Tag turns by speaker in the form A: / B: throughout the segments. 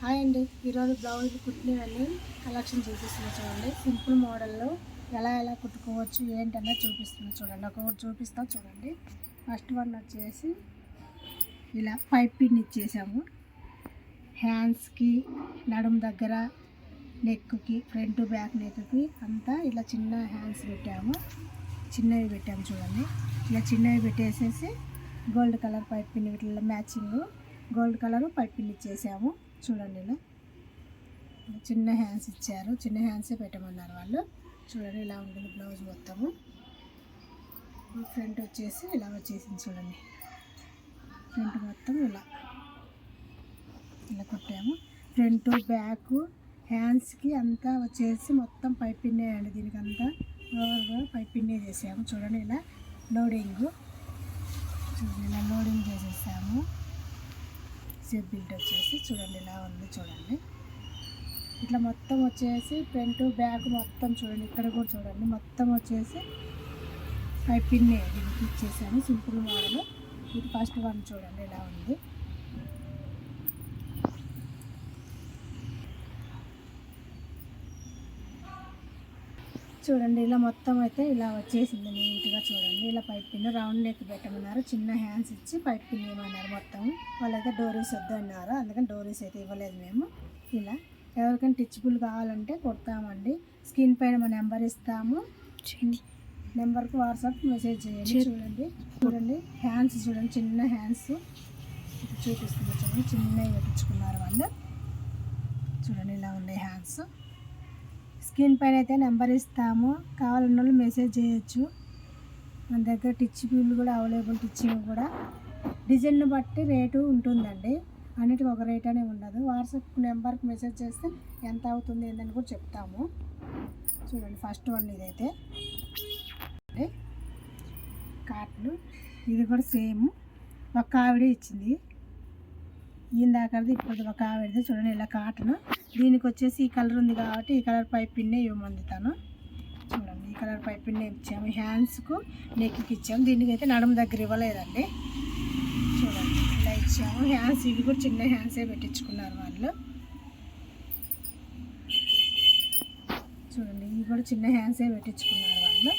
A: Hi అండి. ఈరోజు blouse కుట్టినవన్నీ collection చూపిస్తున్నా చూడండి. సింపుల్ మోడల్లో ఎలా ఎలా కుట్టుకోవచ్చు ఏంటన్నా చూపిస్తున్నా చూడండి. ఒకటి చూపిస్తా చూడండి. ఫస్ట్ వన్ వచ్చేసి ఇలా పైప్ పిన్ ఇచ్చేసాము. హ్యాండ్స్కి నడుం దగ్గర నెక్కి ఫ్రంట్ బ్యాక్ నెక్కి అంతా ఇలా చిన్న హ్యాండ్స్ పెట్టాము. చిన్నవి పెట్టాము చూడండి. ఇలా చిన్నవి పెట్టేసేసి గోల్డ్ కలర్ పైప్ పిన్ వీటిలో matching gold colour pipe pin ఇచ్చేసాము. చూడండి ఇలా. చిన్న హ్యాండ్స్ ఇచ్చారు. చిన్న హ్యాండ్సే పెట్టమన్నారు వాళ్ళు. చూడండి ఇలా ఉంటుంది బ్లౌజ్ మొత్తము. ఫ్రంట్ వచ్చేసి ఇలా వచ్చేసింది చూడండి. ఫ్రంట్ మొత్తం ఇలా. ఇలా కుట్టాము. ఫ్రంట్ బ్యాక్ హ్యాండ్స్కి అంతా వచ్చేసి మొత్తం పైపిన్నే అండి. దీనికి అంతా ఓవర్గా పైప్ చేసాము. చూడండి ఇలా లోడింగ్ చూడండి ఇలా లోడింగ్ చేసేసాము. షేప్ బిల్ట్ వచ్చేసి చూడండి ఇలా ఉంది చూడండి. ఇట్లా మొత్తం వచ్చేసి ఫ్రంట్ బ్యాక్ మొత్తం చూడండి ఇక్కడ కూడా చూడండి మొత్తం వచ్చేసి పైప్ పిన్నే దీనికి సింపుల్ మోడల్. ఇది ఫస్ట్ వన్ చూడండి ఇలా ఉంది. చూడండి ఇలా మొత్తం అయితే ఇలా వచ్చేసింది నీట్గా చూడండి. ఇలా పైప్ పిన్ రౌండ్ నెక్ పెట్టమన్నారు. చిన్న హ్యాండ్స్ ఇచ్చి పైప్ పిన్ ఇవ్వమన్నారు మొత్తం. వాళ్ళైతే డోరీస్ వద్దు అన్నారు అందుకని డోరీస్ అయితే ఇవ్వలేదు మేము. ఇలా ఎవరికైనా టిచ్బుల్ కావాలంటే కొడతామండి. స్క్రీన్ పైన మా నెంబర్ ఇస్తాము. నెంబర్కి వాట్సాప్ మెసేజ్ చేయండి. చూడండి. చూడండి. హ్యాండ్స్ చూడండి. చిన్న హ్యాండ్స్ చూపిస్తుంది చూడండి. చిన్నవి పెట్టించుకున్నారు వాళ్ళు. చూడండి ఇలా ఉండే హ్యాండ్స్ స్క్రీన్ పైన అయితే నెంబర్ ఇస్తాము. కావాలన్న వాళ్ళు మెసేజ్ చేయొచ్చు. మన దగ్గర టిచ్చింగ్ కూడా అవైలబుల్ టిచ్చింగ్ కూడా. డిజైన్ను బట్టి రేటు ఉంటుందండి. అన్నిటికీ ఒక రేట్ అనే ఉండదు. వాట్సాప్ నెంబర్కి మెసేజ్ చేస్తే ఎంత అవుతుంది ఏందని కూడా చెప్తాము. చూడండి ఫస్ట్ వన్ ఇదైతే. కాట్లు ఇది కూడా సేమ్. ఒక ఆవిడ ఇచ్చింది. ఇందాకది ఇప్పుడు ఒక ఆవిడది చూడండి ఇలా కాటన్ దీనికి వచ్చేసి ఈ కలర్ ఉంది కాబట్టి ఈ కలర్ పైప్ పిన్నే ఇవ్వమంది తను చూడండి ఈ కలర్ పైప్ పిన్నే ఇచ్చాము. హ్యాండ్స్కు నెక్కి ఇచ్చాము. దీనికి అయితే నడుము దగ్గర ఇవ్వలేదండి. చూడండి ఇలా ఇచ్చాము. హ్యాండ్స్ ఇవి కూడా చిన్న హ్యాండ్సే పెట్టించుకున్నారు వాళ్ళు. చూడండి ఇవి కూడా చిన్న హ్యాండ్సే పెట్టించుకున్నారు వాళ్ళు.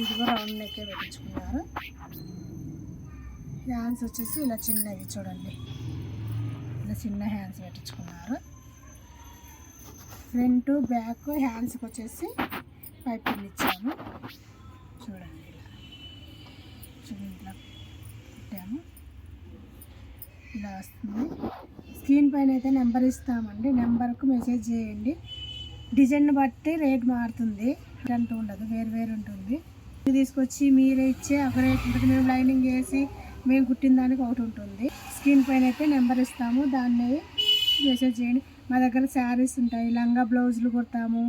A: ఇది కూడా రౌండ్ నెక్కే పెట్టించుకున్నారు. హ్యాండ్స్ వచ్చేసి ఇలా చిన్నవి చూడండి. ఇలా చిన్న హ్యాండ్స్ పెట్టించుకున్నారు. ఫ్రంట్ బ్యాక్ హ్యాండ్స్కి వచ్చేసి పైపింగ్ ఇచ్చాము. చూడండి ఇలా. చూడండి ఇట్లా పెట్టాము. ఇలా వస్తుంది. స్క్రీన్ పైన అయితే నెంబర్ ఇస్తామండి. నెంబర్కు మెసేజ్ చేయండి. డిజైన్ బట్టి రేట్ మారుతుంది. అంటూ ఉండదు. వేరు వేరు ఉంటుంది. ఇది తీసుకొచ్చి మీరే ఇచ్చే ఒక రేట్ ఉంటుంది మేము లైనింగ్ వేసి మేము కుట్టిన దానికి ఒకటి ఉంటుంది. స్క్రీన్ పైన అయితే నెంబర్ ఇస్తాము. దాన్ని మెసేజ్ చేయండి. మా దగ్గర శారీస్ ఉంటాయి. లంగా బ్లౌజులు కుడతాము.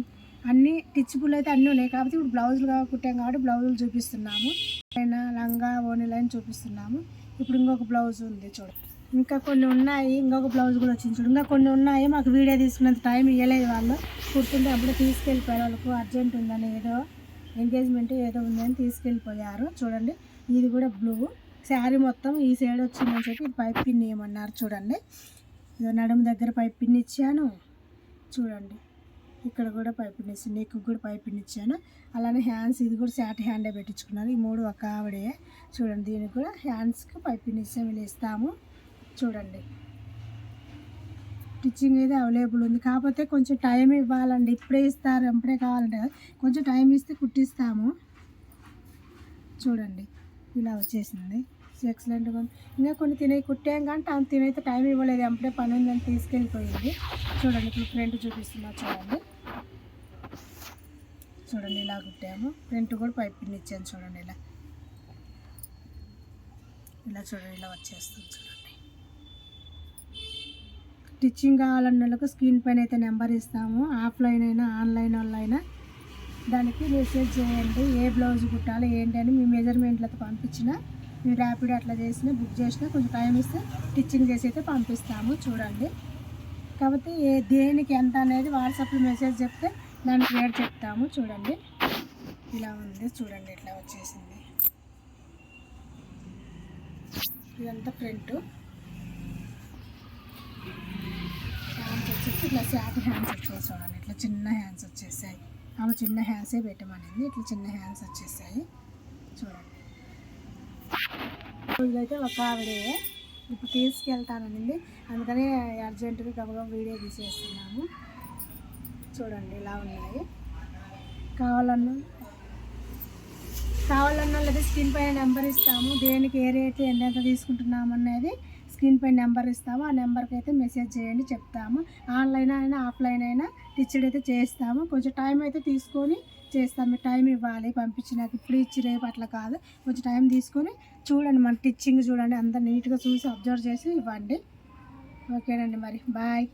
A: అన్నీ టిచ్బుల్ అయితే అన్నీ ఉన్నాయి. కాబట్టి ఇప్పుడు బ్లౌజులు కుట్టాం కాబట్టి బ్లౌజులు చూపిస్తున్నాము. అయినా లంగా ఓనిలైన్ చూపిస్తున్నాము. ఇప్పుడు ఇంకొక బ్లౌజ్ ఉంది చూడండి ఇంకా కొన్ని ఉన్నాయి. ఇంకొక బ్లౌజ్ కూడా వచ్చింది చూడు. ఇంకా కొన్ని ఉన్నాయి. మాకు వీడియో తీసుకున్నంత టైం ఇవ్వలేదు వాళ్ళు. కుడుతుంటే అప్పుడు తీసుకెళ్ళిపోయారు. వాళ్ళకు అర్జెంట్ ఉందని ఏదో ఎంగేజ్మెంట్ ఏదో ఉందని తీసుకెళ్ళిపోయారు. చూడండి. ఇది కూడా బ్లూ. శారీ మొత్తం ఈ సైడ్ వచ్చిందని చెప్పి పైప్ పిన్ ఏమన్నారు చూడండి. ఇదో నడుము దగ్గర పైప్ పిన్ ఇచ్చాను. చూడండి. ఇక్కడ కూడా పైప్ పిన్ ఇచ్చాను. నెక్ కూడా పైప్ పిన్ ఇచ్చాను. అలానే హ్యాండ్స్ ఇది కూడా శాట్ హ్యాండే పెట్టించుకున్నాను ఈ మూడు ఒక ఆవిడే. చూడండి దీనికి కూడా హ్యాండ్స్కి పైప్ పిన్ ఇచ్చాము ఇలా ఇస్తాము. చూడండి. స్టిచ్చింగ్ అయితే అవైలబుల్ ఉంది. కాకపోతే కొంచెం టైం ఇవ్వాలండి. ఇప్పుడే ఇస్తారు ఎప్పుడే కావాలంటే కొంచెం టైం ఇస్తే కుట్టిస్తాము. చూడండి. ఇలా వచ్చేసింది. ఎక్సలెంట్గా ఉంది. ఇంకా కొన్ని తినే కుట్టాం కానీ టైం తినైతే టైం ఇవ్వలేదు. అప్పుడే పని ఉందని తీసుకెళ్ళిపోయింది. చూడండి ఇప్పుడు ఫ్రంట్ చూపిస్తున్నా చూడండి. చూడండి ఇలా కుట్టాము. ఫ్రంట్ కూడా పైప్ ఇచ్చాను చూడండి ఇలా. ఇలా చూడండి ఇలా వచ్చేస్తుంది చూడండి. స్టిచ్చింగ్ కావాలన్న వాళ్ళకు స్క్రీన్ పైన అయితే నెంబర్ ఇస్తాము. ఆఫ్లైన్ అయినా ఆన్లైన్ వాళ్ళు అయినా దానికి మెసేజ్ చేయండి ఏ బ్లౌజ్ కుట్టాలి ఏంటి అని మీ మెజర్మెంట్లతో పంపించిన మీరు ర్యాపిడ్ అట్లా చేసినా బుక్ చేసినా కొంచెం టైం ఇస్తే స్టిచ్చింగ్ చేసి అయితే పంపిస్తాము చూడండి. కాబట్టి ఏ దేనికి ఎంత అనేది వాట్సాప్లో మెసేజ్ చెప్తే దానికి రేట్ చెప్తాము చూడండి. ఇలా ఉంది చూడండి ఇట్లా వచ్చేసింది. ఇదంతా ప్రింటు. వచ్చేసి ఇట్లా శాట్ హ్యాండ్స్ వచ్చేసి చూడండి. ఇట్లా చిన్న హ్యాండ్స్ వచ్చేసాయి. ఆమె చిన్న హ్యాండ్సే పెట్టమనింది. ఇట్లా చిన్న హ్యాండ్స్ వచ్చేసాయి. చూడండి. ఇదైతే ఒక ఆవిడే. ఇప్పుడు తీసుకెళ్తాననింది. అందుకని అర్జెంటుగా గబగబ వీడియో తీసేస్తున్నాము. చూడండి ఇలా ఉన్నాయి. కావాలన్నా కావాలన్నా వాళ్ళకి స్క్రీన్ పైన నెంబర్ ఇస్తాము. దేనికి ఏ రేటు ఎంత తీసుకుంటున్నాము అనేది స్క్రీన్ పై నెంబర్ ఇస్తాము. ఆ నెంబర్కి అయితే మెసేజ్ చేయండి చెప్తాము. ఆన్లైన్ అయినా ఆఫ్లైన్ అయినా టీచర్ అయితే చేస్తాము. కొంచెం టైం అయితే తీసుకొని చేస్తాము. టైం ఇవ్వాలి పంపించినాక ఇప్పుడు ఇచ్చి రేపు అట్లా కాదు. కొంచెం టైం తీసుకొని చూడండి మన టిచ్చింగ్ చూడండి. అంత నీట్గా చూసి అబ్జర్వ్ చేసి ఇవ్వండి. ఓకేనండి మరి. బాయ్.